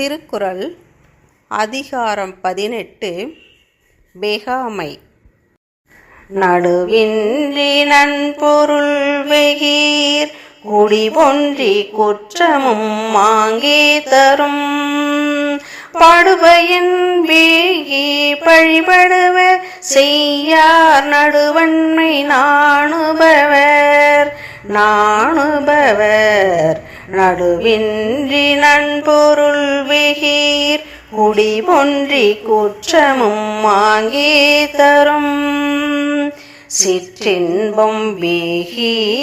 திருக்குறள் அதிகாரம் பதினெட்டு வெகாமை. நடுவின்றி நன்பொருள் வெகீர் குடி குற்றமும் மாங்கே தரும். படுபயன் வேகி பழிபடுவ செய்யார் நடுவன்மை நாணுபவர் நாணுபவர். நடுவின்றி நண்பொருள் வெகீர் குடிபொன்றி குற்றமும் மாங்கே தரும். சிற்றின்பம் வேகி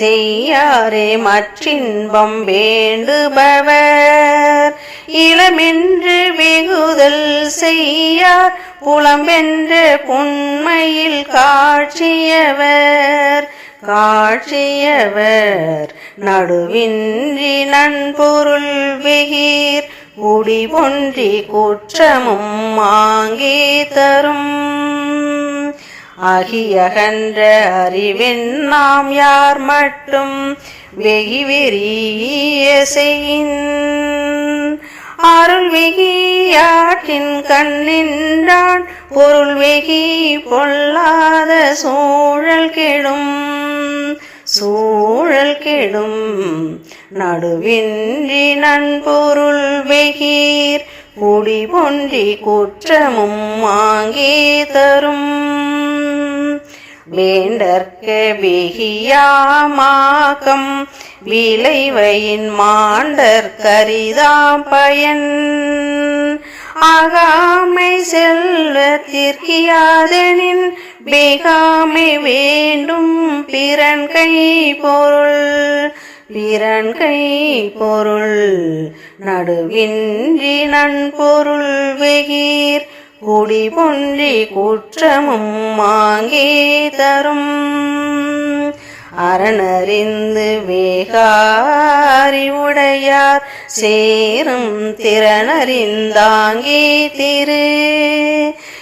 செய்யாரே மற்றின்பம் வேண்டுபவர். இளமென்று வெகுதல் செய்யார் புலம்பென்று புண்மையில் காட்சியவர். காட்சியவர். நடுவின்றி நண்பொருள் வெகீர் குடிபொன்றி குற்றமும் மாங்கே தரும். அகியகன்ற அறிவின் நாம் யார் மட்டும் வெகி வெறிய செய்யின் அருள் வெகி வெகியாற்றின் கண்ணின்றான் பொருள் வெகி பொல்லாத சூழல் கெடும். சூழல் கெடும். நடுவின்றி நண்பொருள் வெகீர் குடி பொன்றி குற்றமும் வாங்கே தரும். வேண்டற்க வெகியாமாக்கம் விளைவையின் மாண்டற் கரிதாம் பயன். ஆகாமை செல்வத்திற்கியாதெனின் வேகாமை வேண்டும் பிறன் கை பொருள் பிறன் கை பொருள். நடுவின்றி நன்பொருள் வெகீர் குடி பொன்றி குற்றமும் மாங்கே தரும். அரணறிந்து வேகாரிவுடையார் சேரும் திறனறிந்தாங்கே திரு.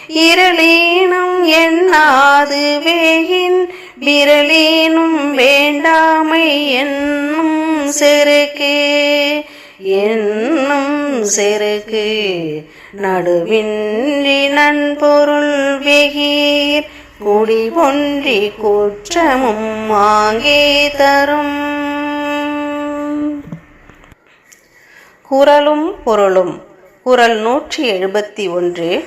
இரளேனும் எண்ணாது வேகின் விரலேனும் வேண்டாமை என்னும் செருக்கே. என்னும் செருக்கு நடுவின்றி நன்பொருள் வெகீர் குடி ஒன்றி குற்றமும் வாங்கே தரும். குரலும் பொருளும். குரல் நூற்றி எழுபத்தி ஒன்று.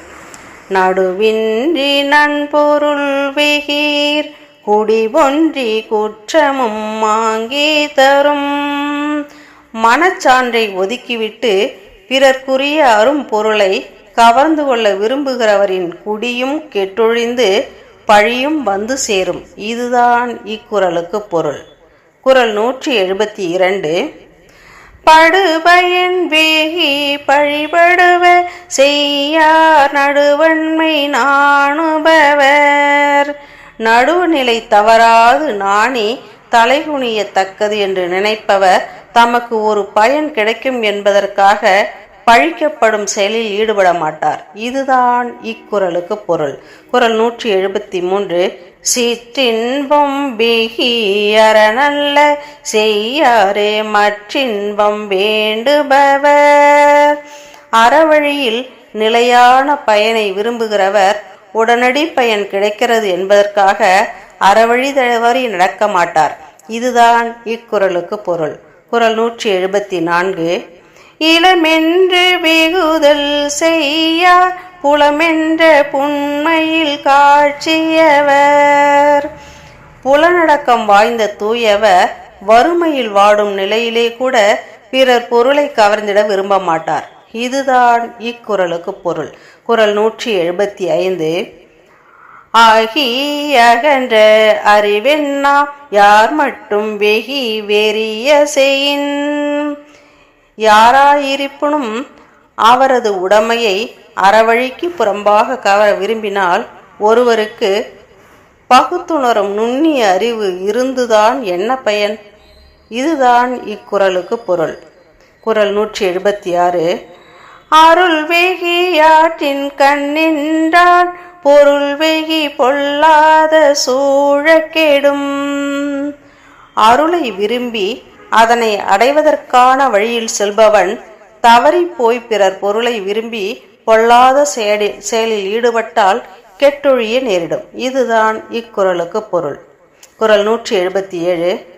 நடுவின்றி நண்பொருள் வெகீர். குடி ஒன்றி குற்றமும் வாங்கே தரும். மனச்சான்றை ஒதுக்கிவிட்டு பிறர்க்குரிய அரும் பொருளை கவர்ந்து கொள்ள விரும்புகிறவரின் குடியும் கெட்டொழிந்து பழியும் வந்து சேரும். இதுதான் இக்குறளுக்கு பொருள். குரல் நூற்றி எழுபத்தி இரண்டு படுபயன் வேகி பழிபடுவ செய்யார் நடுவன்மை நாணுபவர். நடுவுநிலை தவறாது நாணி தலைகுனியத்தக்கது என்று நினைப்பவர். தமக்கு ஒரு பயன் கிடைக்கும் என்பதற்காக பழிக்கப்படும் செயலில் ஈடுபட மாட்டார் இதுதான் இக்குறளுக்கு பொருள். குரல் நூற்றி எழுபத்தி மூன்று சிற்றின்பம் பிகியரநல்ல செய்யாரே மற்றின்பம் வேண்டுபவர். அறவழியில் நிலையான பயனை விரும்புகிறவர் உடனடி பயன் கிடைக்கிறது என்பதற்காக அறவழி தழுவறி நடக்க மாட்டார் இதுதான் இக்குறளுக்கு பொருள். குரல் நூற்றி எழுபத்தி நான்கு இளமென்று வெகுதல் செய்யா புலமென்ற புண்மையில் காட்சியவர். புலனடக்கம் வாய்ந்த தூயவர் வறுமையில் வாடும் நிலையிலே கூட பிறர் பொருளை கவர்ந்திட விரும்ப மாட்டார். இதுதான் இக்குறளுக்கு பொருள். குரல் நூற்றி எழுபத்தி ஐந்து. ஆகி அகன்ற அறிவென்னா யார் மட்டும் வெகி வெறிய செய்யின் யாராயிருப்பினும் அவரது உடைமையை அறவழிக்கு புறம்பாக கவர விரும்பினால் ஒருவருக்கு பகுத்துணரும் நுண்ணிய அறிவு இருந்துதான் என்ன பயன்? இதுதான் இக்குறளுக்கு பொருள். குரல் நூற்றி எழுபத்தி ஆறு அருள் வெகியாற்றின் கண்ணின்றான் பொருள் வெகி பொல்லாத சூழக்கெடும். அருளை விரும்பி அதனை அடைவதற்கான வழியில் செல்பவன் தவறி போய் பிறர் பொருளை விரும்பி கொள்ளாத செயலில் செயலில் ஈடுபட்டால் கெட்டொழிய நேரிடும். இதுதான் இக்குறளுக்கு பொருள். குரல் நூற்றி எழுபத்தி ஏழு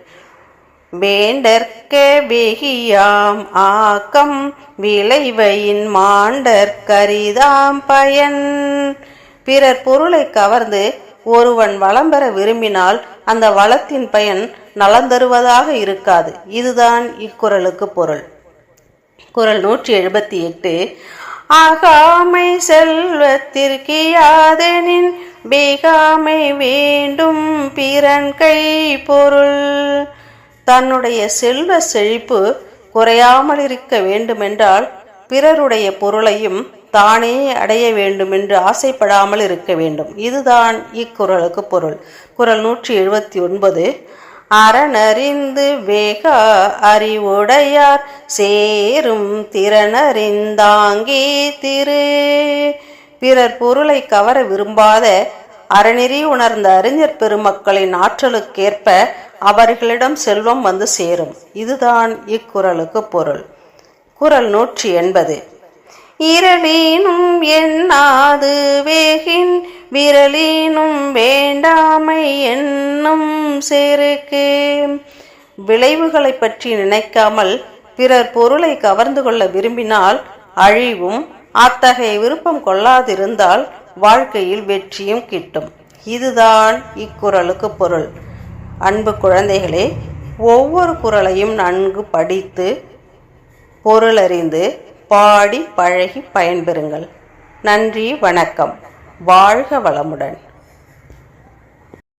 வேண்டற்க வெகியாம் ஆக்கம் விளைவையின் மாண்டற்கரிதாம் பயன். பிறர் பொருளை கவர்ந்து ஒருவன் வளம் பெற விரும்பினால் அந்த வளத்தின் பயன் நலந்தருவதாக இருக்காது. இதுதான் இக்குறளுக்கு பொருள். குறள் நூற்றி எழுபத்தி எட்டு ஆகாமை செல்வத்திற்கு யாதெனின் வேண்டும் பிறன் கை பொருள் தன்னுடைய செல்வ செழிப்பு குறையாமல் இருக்க வேண்டுமென்றால் பிறருடைய பொருளையும் தானே அடைய வேண்டுமென்று ஆசைப்படாமல் இருக்க வேண்டும். இதுதான் இக்குறளுக்கு பொருள். குரல் நூற்றி எழுபத்தி ஒன்பது அறனறிந்து வேக அறிவுடையார் சேரும் திறனறிந்தாங்கே திரு. பிறர் பொருளை கவர விரும்பாத அறநெறி உணர்ந்த அறிஞர் பெருமக்களின் ஆற்றலுக்கேற்ப அவர்களிடம் செல்வம் வந்து சேரும். இதுதான் இக்குறளுக்கு பொருள். குரல் நூற்றி எண்பது இரளினும் எண்ணாது வேகின் விரலீனும் வேண்டாமை என்னும் செருக்கு விளைவுகளை பற்றி நினைக்காமல் பிறர் பொருளை கவர்ந்து கொள்ள விரும்பினால் அழிவும் அத்தகைய விருப்பம் கொள்ளாதிருந்தால் வாழ்க்கையில் வெற்றியும் கிட்டும். இதுதான் இக்குறளுக்கு பொருள். அன்பு குழந்தைகளே ஒவ்வொரு குறளையும் நன்கு படித்து பொருளறிந்து பாடி பழகி பயன்பெறுங்கள். நன்றி வணக்கம். வாழ்க வளமுடன்.